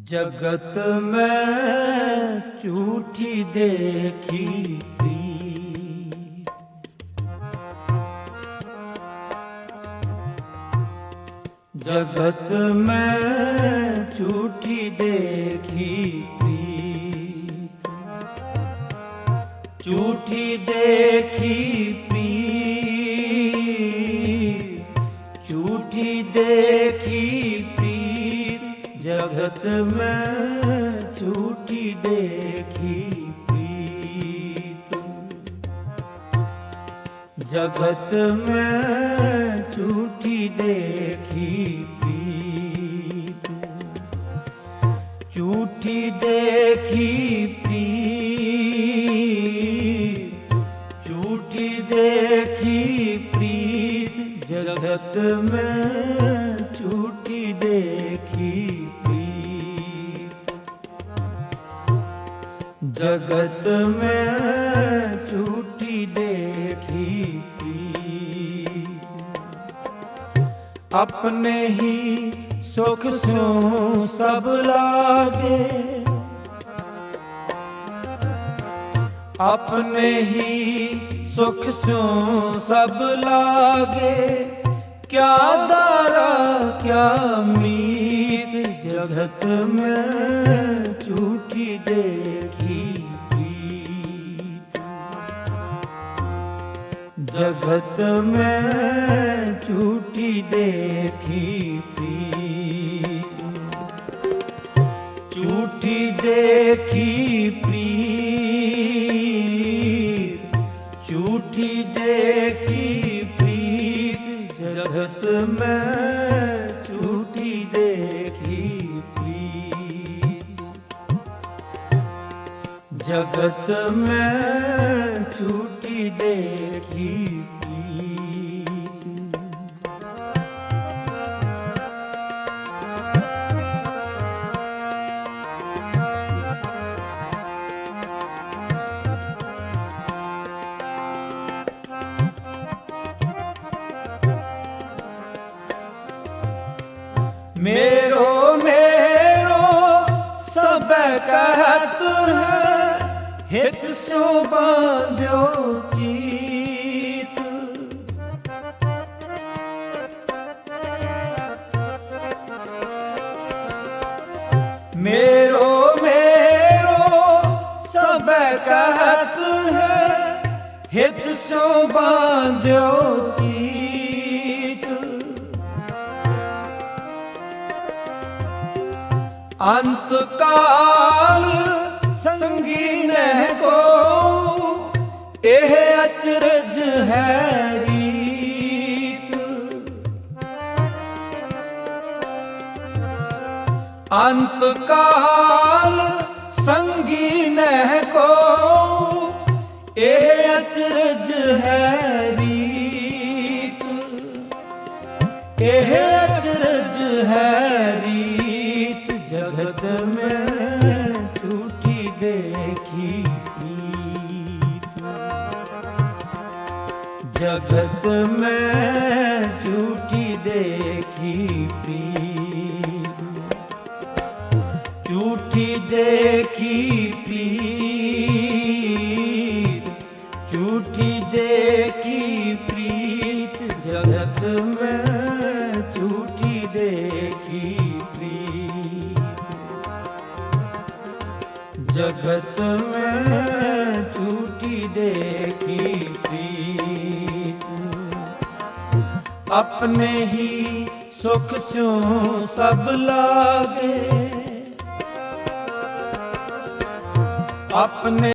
ਜਗਤ ਮੈਂ ਝੂਠੀ ਦੇਖੀ ਪ੍ਰੀਤ। ਜਗਤ ਮੈਂ ਝੂਠੀ ਦੇਖੀ ਪ੍ਰੀਤ। ਝੂਠੀ ਦੇਖੀ ਮੈਂ ਝੂਠੀ ਦੇਖੀ ਪ੍ਰੀਤ। ਜਗਤ ਮੈਂ ਝੂਠੀ ਦੇਖੀ ਪ੍ਰੀਤ। ਝੂਠੀ ਦੇਖੀ ਪ੍ਰੀਤ। ਝੂਠੀ ਦੇਖੀ ਪ੍ਰੀਤ। ਜਗਤ ਮੈਂ ਝੂਠੀ ਦੇਖੀ ਜਗਤ ਮੈਂ ਝੂਠੀ ਦੇਖੀ ਪ੍ਰੀਤ। ਆਪਣੇ ਹੀ ਸੁਖ ਸਿਉ ਸਭ ਲਾਗੇ। ਆਪਣੇ ਹੀ ਸੁਖ ਸਿਉ ਸਭ ਲਾਗੇ। ਕਿਆ ਦਾਰਾ, ਕਿਆ ਮੀ जगत में झूठी देखी प्रीत। जगत में झूठी देखी प्रीत। झूठी देखी प्रीत। झूठी देखी प्रीत। जगत में झूठी ਮੇਰੀ ਦੇਖੀ ਪ੍ਰੀਤ। ਜਗਤ ਮੈਂ ਝੂਠੀ ਦੇਖੀ मेरो मेरो सब कहत है हित सो बांध्यो चीत मेरो मेरो सब कहत है हित सो बांध्यो चीत ਅੰਤ ਕਾਲ ਸੰਗੀ ਨਹਿ ਕੋ, ਇਹ ਅਚਰਜ ਹੈ ਰੀਤ ਅੰਤ ਕਾਲ ਸੰਗੀ ਨਹਿ ਕੋ, ਇਹ ਅਚਰਜ ਹੈ ਮੈਂ ਝੂਠੀ ਦੇਖੀ ਜਗਤ ਮੈਂ ਝੂਠੀ ਦੇਖੀ ਪ੍ਰੀਤ ਝੂਠੀ ਦੇਖੀ ਪ੍ਰੀਤ ਝੂਠੀ ਦੇਖੀ ਪ੍ਰੀਤ ਜਗਤ ਮੈਂ जगत में झूठी देखी प्रीत अपने ही सुख स्यो सब लागे अपने